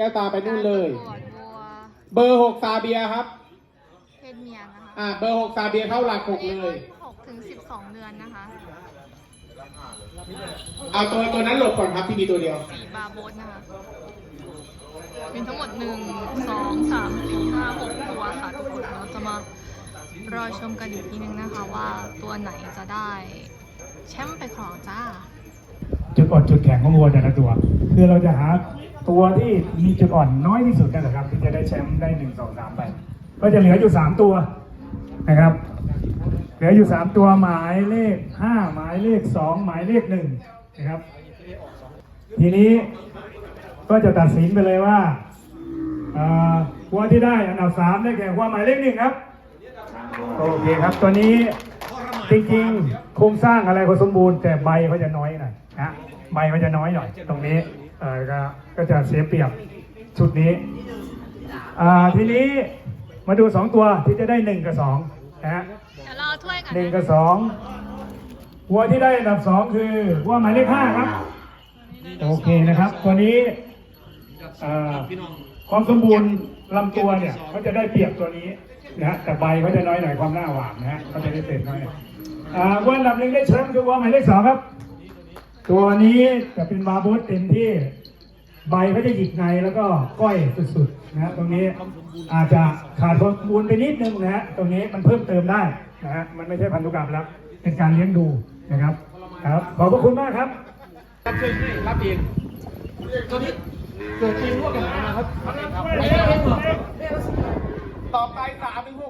ก้วตาไปนู่นเลย การประกวดวัวเบอร์หกซาเบียครับ เพศเมียนะคะอ่าเบอร์หกซาเบียเข้าหลักหกเลย หกถึงสิบสองเดือนนะคะ เอาตัวตัวนั้นหลบก่อนครับที่มีตัวเดียว สีบาโบสนะคะ เป็นทั้งหมดหนึ่งสองสามสี่ห้าหกตัวค่ะทุกคนเราจะมารอชมกันอีกทีนึงนะคะว่าตัวไหนจะได้แชมป์ไปครองจ้า จุดอ่อนจุดแข็งของวัวแต่ละตัว คือเราจะหา ตัวที่มีจุดอ่อนน้อยที่สุดนั่นแหละครับที่จะได้แชมป์ได้หนึ่งสองสามไป ก็จะเหลืออยู่สามตัวนะครับ เหลืออยู่สามตัวหมายเลขห้าหมายเลขสองหมายเลขหนึ่งนะครับ ทีนี้ก็จะตัดสินไปเลยว่าอ่าวัวที่ได้อันดับสามได้แก่วัวหมายเลขหนึ่งครับโอเคครับตัวนี้จริงๆโครงสร้างอะไรก็สมบูรณ์แต่ใบเขาจะน้อยหน่อยนะใบเขาจะน้อยหน่อยตรงนี้ ก็ก็จะเสียเปรียบชุดนี้อ่าทีนี้มาดูสองตัวที่จะได้หนึ่งกับสองนะฮะเดี๋ยวเราเอาถ้วยกันหนึ่งนะกับสองวัวที่ได้อันดับสองคือวัวหมายเลขห้าครับ โอเคนะครับ ตัวนี้เอ่อความสมบูรณ์ลำตัวเนี่ยเขาจะได้เปรียบตัวนี้นะฮะแต่ใบเขาจะน้อยหน่อยความหน้าหวานนะฮะเขาจะได้เศษน้อยหน่อยอ่าวัวอันดับหนึ่งได้แชมป์คือวัวหมายเลขสองครับ ตัวนี้จะเป็นบาร์โบสเต็มที่ใบเขาจะหยิกในแล้วก็ก้อยสุดๆนะฮะตรงนี้อาจจะขาดความสมบูรณ์ไปนิดนึงนะฮะตรงนี้มันเพิ่มเติมได้นะฮะมันไม่ใช่พันธุกรรมแล้ว เป็นการเลี้ยงดูนะครับครับขอบพระคุณมากครับรับช่วยให้รับเองตัวนี้เกิดทีมร่วมกันมาครับต่อไปสามถึงหกเดือน